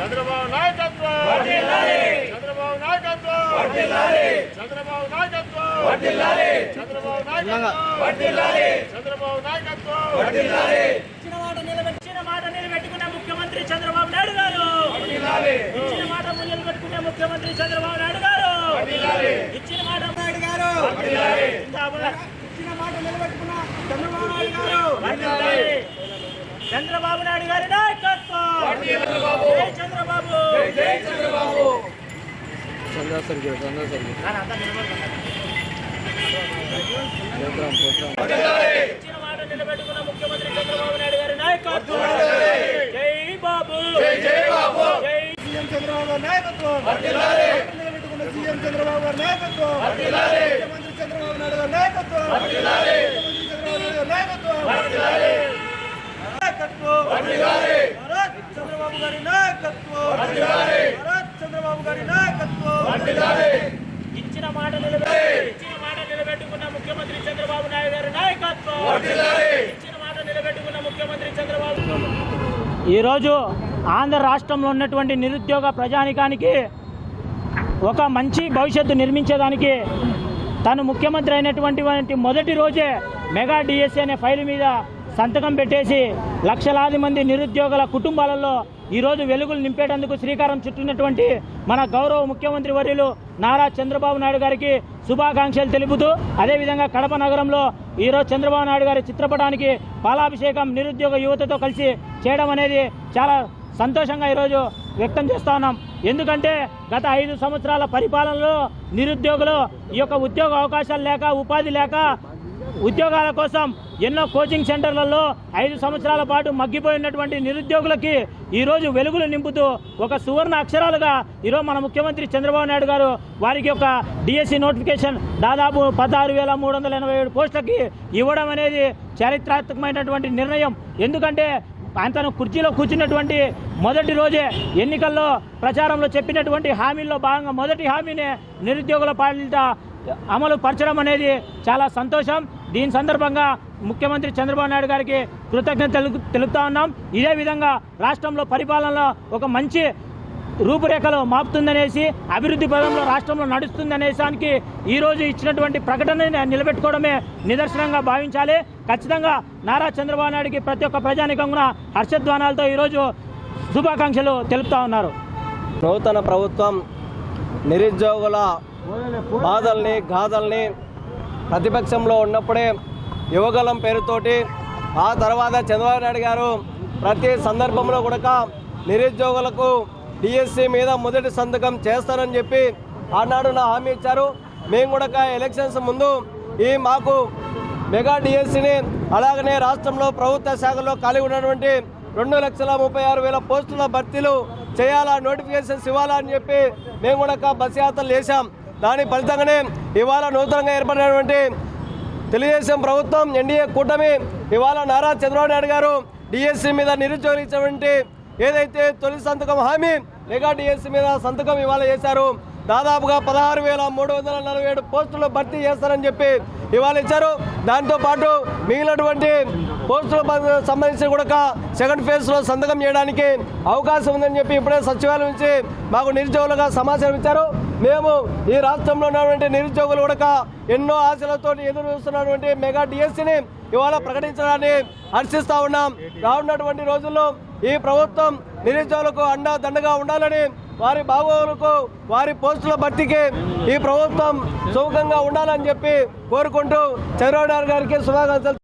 చంద్రబాబు నాయకత్వం! చంద్రబాబు నాయకత్వం! చంద్రబాబు నాయకత్వం! చంద్రబాబు నాయకత్వం! చంద్రబాబు నాయకత్వం! ఇచ్చిన మాట నిలబెట్టుకున్న ముఖ్యమంత్రి చంద్రబాబు నాయుడు గారు! ఇచ్చిన మాట నిలబెట్టుకున్న ముఖ్యమంత్రి చంద్రబాబు నాయుడు గారు! ఇచ్చిన మాట నాయుడు గారు. ఇచ్చిన మాట నిలబెట్టుకున్న చంద్రబాబు నాయుడు గారు! చంద్రబాబు నాయుడు గారి నాయకత్వం! జై చంద్రబాబు! జై చంద్రబాబు! ఇచ్చిన మాట నిలబెట్టుకున్న ముఖ్యమంత్రి చంద్రబాబు నాయుడు గారి నాయకత్వం. జై బాబు! జై జై బాబు జై సీఎం చంద్రబాబు గారి నాయకత్వం. నిలబెట్టుకున్న సీఎం చంద్రబాబు గారి నాయకత్వం. ముఖ్యమంత్రి చంద్రబాబు నాయుడు గారి నాయకత్వం ముఖ్యమంత్రి చంద్రబాబు నాయుడు గారి నాయకత్వం నాయకత్వం భారత్ చంద్రబాబు గారి నాయకత్వం భారత్ చంద్రబాబు గారి నాయకత్వం ఇచ్చిన మాట నిలబెట్టి ఇచ్చిన మాట నిలబెట్టుకున్న ముఖ్యమంత్రి చంద్రబాబు నాయుడు గారి నాయకత్వం ఇచ్చిన మాట నిలబెట్టుకున్న ముఖ్యమంత్రి చంద్రబాబు ఈరోజు ఆంధ్ర రాష్ట్రంలో ఉన్నటువంటి నిరుద్యోగ ప్రజానికానికి ఒక మంచి భవిష్యత్తు నిర్మించేదానికి తను ముఖ్యమంత్రి అయినటువంటి మొదటి రోజే మెగా డిఎస్సీ అనే ఫైల్ మీద సంతకం పెట్టేసి లక్షలాది మంది నిరుద్యోగుల కుటుంబాలలో ఈరోజు వెలుగులు నింపేటందుకు శ్రీకారం చుట్టినటువంటి మన గౌరవ ముఖ్యమంత్రి వర్యులు నారా చంద్రబాబు నాయుడు గారికి శుభాకాంక్షలు తెలుపుతూ అదేవిధంగా కడప నగరంలో ఈరోజు చంద్రబాబు నాయుడు గారి చిత్రపటానికి పాలాభిషేకం నిరుద్యోగ యువతతో కలిసి చేయడం అనేది చాలా సంతోషంగా ఈరోజు వ్యక్తం చేస్తా ఉన్నాం. ఎందుకంటే గత ఐదు సంవత్సరాల పరిపాలనలో నిరుద్యోగులు ఈ యొక్క ఉద్యోగ అవకాశాలు లేక ఉపాధి లేక ఉద్యోగాల కోసం ఎన్నో కోచింగ్ సెంటర్లలో ఐదు సంవత్సరాల పాటు మగ్గిపోయినటువంటి నిరుద్యోగులకి ఈరోజు వెలుగులు నింపుతూ ఒక సువర్ణ అక్షరాలుగా ఈరోజు మన ముఖ్యమంత్రి చంద్రబాబు నాయుడు గారు వారికి ఒక డిఎస్సి నోటిఫికేషన్ దాదాపు పదహారు వేల మూడు వందల ఎనభై ఏడు పోస్టులకి ఇవ్వడం అనేది చారిత్రాత్మకమైనటువంటి నిర్ణయం. ఎందుకంటే తను కుర్చీలో కూర్చున్నటువంటి మొదటి రోజే ఎన్నికల్లో ప్రచారంలో చెప్పినటువంటి హామీల్లో భాగంగా మొదటి హామీనే నిరుద్యోగుల పాలిట అమలు పరచడం అనేది చాలా సంతోషం. దీని సందర్భంగా ముఖ్యమంత్రి చంద్రబాబు నాయుడు గారికి కృతజ్ఞత తెలుపుతా ఉన్నాం. ఇదే విధంగా రాష్ట్రంలో పరిపాలనలో ఒక మంచి రూపురేఖలు మాపుతుందనేసి అభివృద్ధి పదంలో రాష్ట్రంలో నడుస్తుందనేసానికి ఈ రోజు ఇచ్చినటువంటి ప్రకటనని నిలబెట్టుకోవడమే నిదర్శనంగా భావించాలి. ఖచ్చితంగా నారా చంద్రబాబు నాయుడికి ప్రతి ఒక్క ప్రజానికంగా హర్షధ్వానాలతో ఈరోజు శుభాకాంక్షలు తెలుపుతా ఉన్నారు. నూతన ప్రభుత్వం నిరుద్యోగుల బాధల్ని గాథల్ని ప్రతిపక్షంలో ఉన్నప్పుడే యువగలం పేరుతోటి ఆ తర్వాత చంద్రబాబు నాయుడు గారు ప్రతి సందర్భంలో కూడా నిరుద్యోగులకు డిఎస్సి మీద మొదటి సంతకం చేస్తారని చెప్పి ఆనాడు నా హామీ ఇచ్చారు. మేము కూడా ఎలక్షన్స్ ముందు ఈ మాకు మెగా డిఎస్సిని అలాగనే రాష్ట్రంలో ప్రభుత్వ శాఖలో ఖాళీ ఉన్నటువంటి రెండు లక్షల ముప్పై ఆరు వేల పోస్టుల భర్తీలు చేయాలా నోటిఫికేషన్స్ ఇవ్వాలా అని చెప్పి మేము కూడా బస్ యాత్రలు చేశాం. దాని ఫలితంగానే ఇవాళ నూతనంగా ఏర్పడినటువంటి తెలుగుదేశం ప్రభుత్వం ఎన్డీఏ కూటమి ఇవాళ నారా చంద్రబాబు నాయుడు గారు డిఎస్సీ మీద నిరుద్యోగులు ఏదైతే తొలి సంతకం హామీ మెగా డిఎస్సీ మీద సంతకం ఇవాళ చేశారు. దాదాపుగా పదహారు వేల మూడు వందల నలభై ఏడు పోస్టులు భర్తీ చేస్తారని చెప్పి ఇవాళ ఇచ్చారు. దాంతో పాటు మిగిలినటువంటి పోస్టుల సంబంధించి కూడా సెకండ్ ఫేజ్లో సంతకం చేయడానికి అవకాశం ఉందని చెప్పి ఇప్పుడే సచివాలయం నుంచి మాకు నిరుద్యోగులుగా సమాచారం ఇచ్చారు. మేము ఈ రాష్ట్రంలో ఉన్నటువంటి నిరుద్యోగులు కూడా ఎన్నో ఆశలతో ఎదురు చూస్తున్నటువంటి మెగా డిఎస్సిని ఇవాళ ప్రకటించడాన్ని హర్షిస్తా ఉన్నాం. రానున్నటువంటి రోజుల్లో ఈ ప్రభుత్వం నిరుద్యోగులకు అండా దండగా ఉండాలని వారి బాగోగులకు వారి పోస్టుల భర్తీకి ఈ ప్రభుత్వం సుముఖంగా ఉండాలని చెప్పి కోరుకుంటూ చంద్రబాబు గారికి శుభాకాంక్షలు